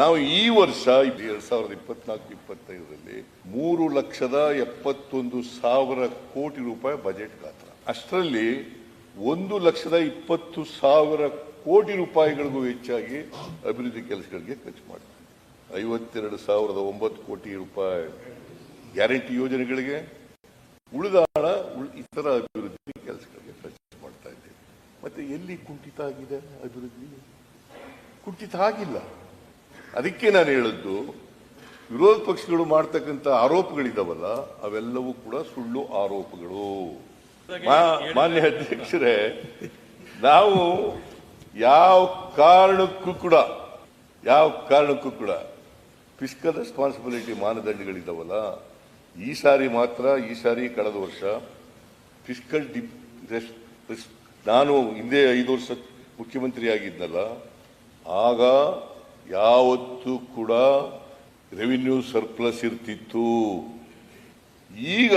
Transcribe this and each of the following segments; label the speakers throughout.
Speaker 1: ನಾವು ಈ ವರ್ಷ ಎರಡ್ ಸಾವಿರದ ಇಪ್ಪತ್ನಾಲ್ಕು, ಇಪ್ಪತ್ತೈದರಲ್ಲಿ ಮೂರು ಲಕ್ಷದ ಎಪ್ಪತ್ತೊಂದು ಸಾವಿರ ಕೋಟಿ ರೂಪಾಯಿ ಬಜೆಟ್ ಗಾತ್ರ. ಅಷ್ಟರಲ್ಲಿ ಒಂದು ಲಕ್ಷದ ಇಪ್ಪತ್ತು ಸಾವಿರ ಕೋಟಿ ರೂಪಾಯಿಗಳಿಗೂ ಹೆಚ್ಚಾಗಿ ಅಭಿವೃದ್ಧಿ ಕೆಲಸಗಳಿಗೆ ಖರ್ಚು ಮಾಡ್ತೀವಿ ಐವತ್ತೆರಡು ಸಾವಿರದ ಒಂಬತ್ತು ಕೋಟಿ ರೂಪಾಯಿ ಗ್ಯಾರಂಟಿ ಯೋಜನೆಗಳಿಗೆ ಉಳಿದ ಹಣ ಇತರ ಅಭಿವೃದ್ಧಿ ಕೆಲಸಗಳಿಗೆ ಖರ್ಚು ಮಾಡ್ತಾ ಇದ್ದೇವೆ. ಮತ್ತೆ ಎಲ್ಲಿ ಕುಂಠಿತ ಆಗಿದೆ ಅಭಿವೃದ್ಧಿ? ಕುಂಠಿತ ಆಗಿಲ್ಲ. ಅದಕ್ಕೆ ನಾನು ಹೇಳಿದ್ದು ವಿರೋಧ ಪಕ್ಷಗಳು ಮಾಡ್ತಕ್ಕಂಥ ಆರೋಪಗಳಿದಾವಲ್ಲ ಅವೆಲ್ಲವೂ ಕೂಡ ಸುಳ್ಳು ಆರೋಪಗಳು. ಮಾನ್ಯ ಅಧ್ಯಕ್ಷರೇ ನಾವು ಯಾವ ಕಾರಣಕ್ಕೂ ಕೂಡ ಯಾವ ಕಾರಣಕ್ಕೂ ಕೂಡ ಫಿಸಿಕಲ್ ರೆಸ್ಪಾನ್ಸಿಬಿಲಿಟಿ ಮಾನದಂಡಗಳಿದಾವಲ್ಲ ಈ ಸಾರಿ ಮಾತ್ರ ಈ ಸಾರಿ ಕಳೆದ ವರ್ಷ ಫಿಸ್ಕಲ್ ರೆಸ್- ನಾನು ಹಿಂದೆ ಐದು ವರ್ಷ ಮುಖ್ಯಮಂತ್ರಿ ಆಗಿದ್ನಲ್ಲ ಆಗ ಯಾವತ್ತೂ ಕೂಡ ರೆವಿನ್ಯೂ ಸರ್ಪ್ಲಸ್ ಇರ್ತಿತ್ತು. ಈಗ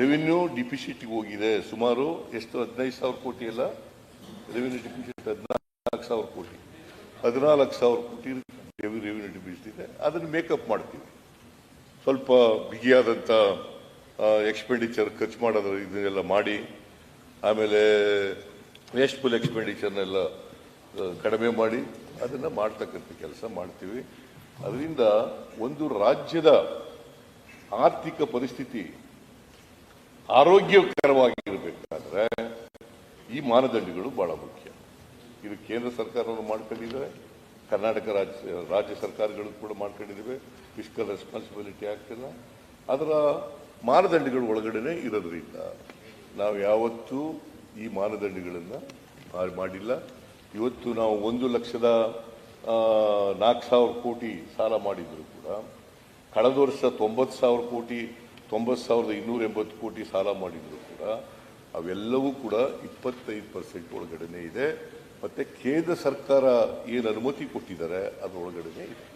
Speaker 1: ರೆವಿನ್ಯೂ ಡಿಫಿಸಿಟ್ಗೆ ಹೋಗಿದೆ. ಸುಮಾರು ಎಷ್ಟು? ಹದಿನೈದು ಸಾವಿರ ಕೋಟಿ ಅಲ್ಲ? ರೆವಿನ್ಯೂ ಡಿಫಿಸಿಟ್ ಹದಿನಾಲ್ಕು ಸಾವಿರ ಕೋಟಿ. ಹದಿನಾಲ್ಕು ಸಾವಿರ ಕೋಟಿ ರೆವಿನ್ಯೂ ಡಿಫಿಸಿಟ್ ಇದೆ. ಅದನ್ನು ಮೇಕಪ್ ಮಾಡ್ತೀವಿ. ಸ್ವಲ್ಪ ಬಿಗಿಯಾದಂಥ ಎಕ್ಸ್ಪೆಂಡಿಚರ್ ಖರ್ಚು ಮಾಡೋದು, ಇದನ್ನೆಲ್ಲ ಮಾಡಿ. ಆಮೇಲೆ ವೇಸ್ಟ್ಫುಲ್ ಎಕ್ಸ್ಪೆಂಡಿಚರ್ನೆಲ್ಲ ಕಡಿಮೆ ಮಾಡಿ. ಅದನ್ನು ಮಾಡ್ತಕ್ಕಂಥ ಕೆಲಸ ಮಾಡ್ತೀವಿ. ಅದರಿಂದ ಒಂದು ರಾಜ್ಯದ ಆರ್ಥಿಕ ಪರಿಸ್ಥಿತಿ ಆರೋಗ್ಯಕರವಾಗಿರಬೇಕಾದ್ರೆ ಈ ಮಾನದಂಡಗಳು ಬಹಳ ಮುಖ್ಯ. ಇದು ಕೇಂದ್ರ ಸರ್ಕಾರವನ್ನು ಮಾಡ್ಕೊಂಡಿದ್ದಾರೆ ಕರ್ನಾಟಕ ರಾಜ್ಯ ರಾಜ್ಯ ಸರ್ಕಾರಗಳು ಕೂಡ ಮಾಡ್ಕೊಂಡಿದ್ದೇವೆ ಫಿಸಿಕಲ್ ರೆಸ್ಪಾನ್ಸಿಬಿಲಿಟಿ ಆಗ್ತಿಲ್ಲ ಅದರ ಮಾನದಂಡಗಳು ಒಳಗಡೆನೆ ಇರೋದ್ರಿಂದ ನಾವು ಯಾವತ್ತೂ ಈ ಮಾನದಂಡಗಳನ್ನು ಮಾಡಿಲ್ಲ. ಇವತ್ತು ನಾವು ಒಂದು ಲಕ್ಷದ ನಾಲ್ಕು ಸಾವಿರ ಕೋಟಿ ಸಾಲ ಮಾಡಿದ್ರು ಕೂಡ. ಕಳೆದ ವರ್ಷ ತೊಂಬತ್ತು ಸಾವಿರ ಕೋಟಿ, ತೊಂಬತ್ತು ಸಾವಿರದ ಇನ್ನೂರ ಎಂಬತ್ತು ಕೋಟಿ ಸಾಲ ಮಾಡಿದ್ರು ಕೂಡ. ಅವೆಲ್ಲವೂ ಕೂಡ ಇಪ್ಪತ್ತೈದು ಪರ್ಸೆಂಟ್ ಒಳಗಡೆನೇ ಇದೆ. ಮತ್ತು ಕೇಂದ್ರ ಸರ್ಕಾರ ಏನು ಅನುಮತಿ ಕೊಟ್ಟಿದ್ದಾರೆ, ಅದರೊಳಗಡೆನೇ ಇದೆ.